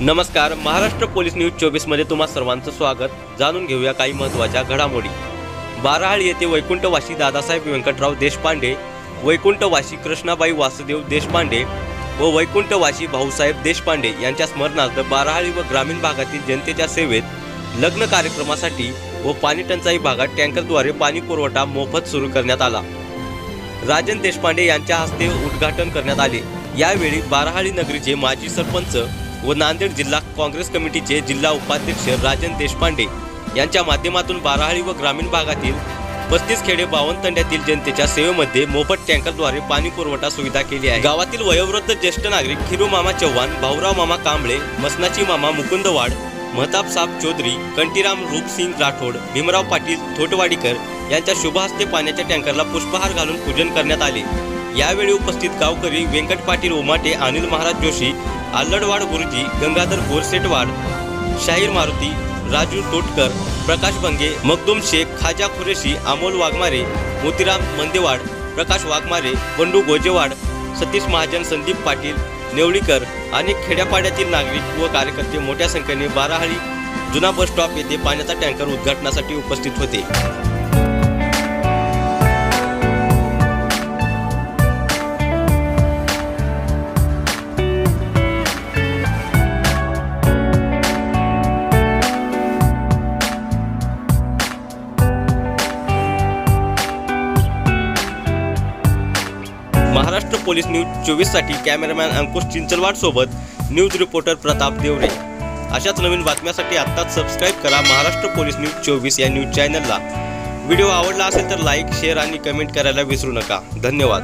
नमस्कार Maharashtra police news चोवीसमध्ये तुम्हा सर्वांचं स्वागत. जाणून घेऊया काही महत्त्वाच्या घडामोडी. बाराहाळ येथे वैकुंठवाशी दादासाहेब व्यंकटराव देशपांडे वैकुंठवाशी कृष्णाबाई वासुदेव देशपांडे व वैकुंठवाशी भाऊसाहेब देशपांडे यांच्या स्मरणार्थ बाराहाळी व ग्रामीण भागातील जनतेच्या सेवेत लग्न कार्यक्रमासाठी व पाणीटंचाई भागात टँकरद्वारे पाणी पुरवठा मोफत सुरू करण्यात आला. राजन देशपांडे यांच्या हस्ते उद्घाटन करण्यात आले. यावेळी बाराहाळी नगरीचे माजी सरपंच व नांदेड जिल्हा काँग्रेस कमिटीचे जिल्हा उपाध्यक्ष राजन देशपांडे यांच्या माध्यमातून बाराहळी व ग्रामीण भागातील पस्तीस खेडे बावन्न तंड्यातील जनतेच्या सेवेमध्ये मोफत टँकरद्वारे पाणी पुरवठा सुविधा केली आहे. गावातील वयोवृद्ध ज्येष्ठ नागरिक खिरू मामा चव्हाण भाऊराव मामा कांबळे मसनाची मामा मुकुंदवाड महताब साब चौधरी कंटीराम रूपसिंग राठोड भीमराव पाटील थोटवाडीकर यांच्या शुभहस्ते पाण्याच्या टँकरला पुष्पहार घालून पूजन करण्यात आले. यावेळी उपस्थित गावकरी व्यंकट पाटील उमाटे अनिल महाराज जोशी आल्लडवाड गुरुजी गंगाधर गोरसेटवाड शाहीर मारुती राजू तोटकर प्रकाश बंगे मखदूम शेख खाजा कुरेशी अमोल वाघमारे मोतीराम मंदेवाड प्रकाश वाघमारे बंडू गोजेवाड सतीश महाजन संदीप पाटील नेवळीकर आणि खेड्यापाड्यातील नागरिक व कार्यकर्ते मोठ्या संख्येने बाराहळी जुना बस स्टॉप येथे पाण्याचा टँकर उद्घाटनासाठी उपस्थित होते. महाराष्ट्र पोलीस न्यूज चोवीससाठी कॅमेरामॅन अंकुश चिंचलवाड सोबत न्यूज रिपोर्टर प्रताप देवरे. अशाच नवीन बातम्यासाठी आत्ताच सबस्क्राईब करा महाराष्ट्र पोलीस न्यूज चोवीस या न्यूज चॅनलला. व्हिडिओ आवडला असेल तर लाईक शेअर आणि कमेंट करायला विसरू नका. धन्यवाद.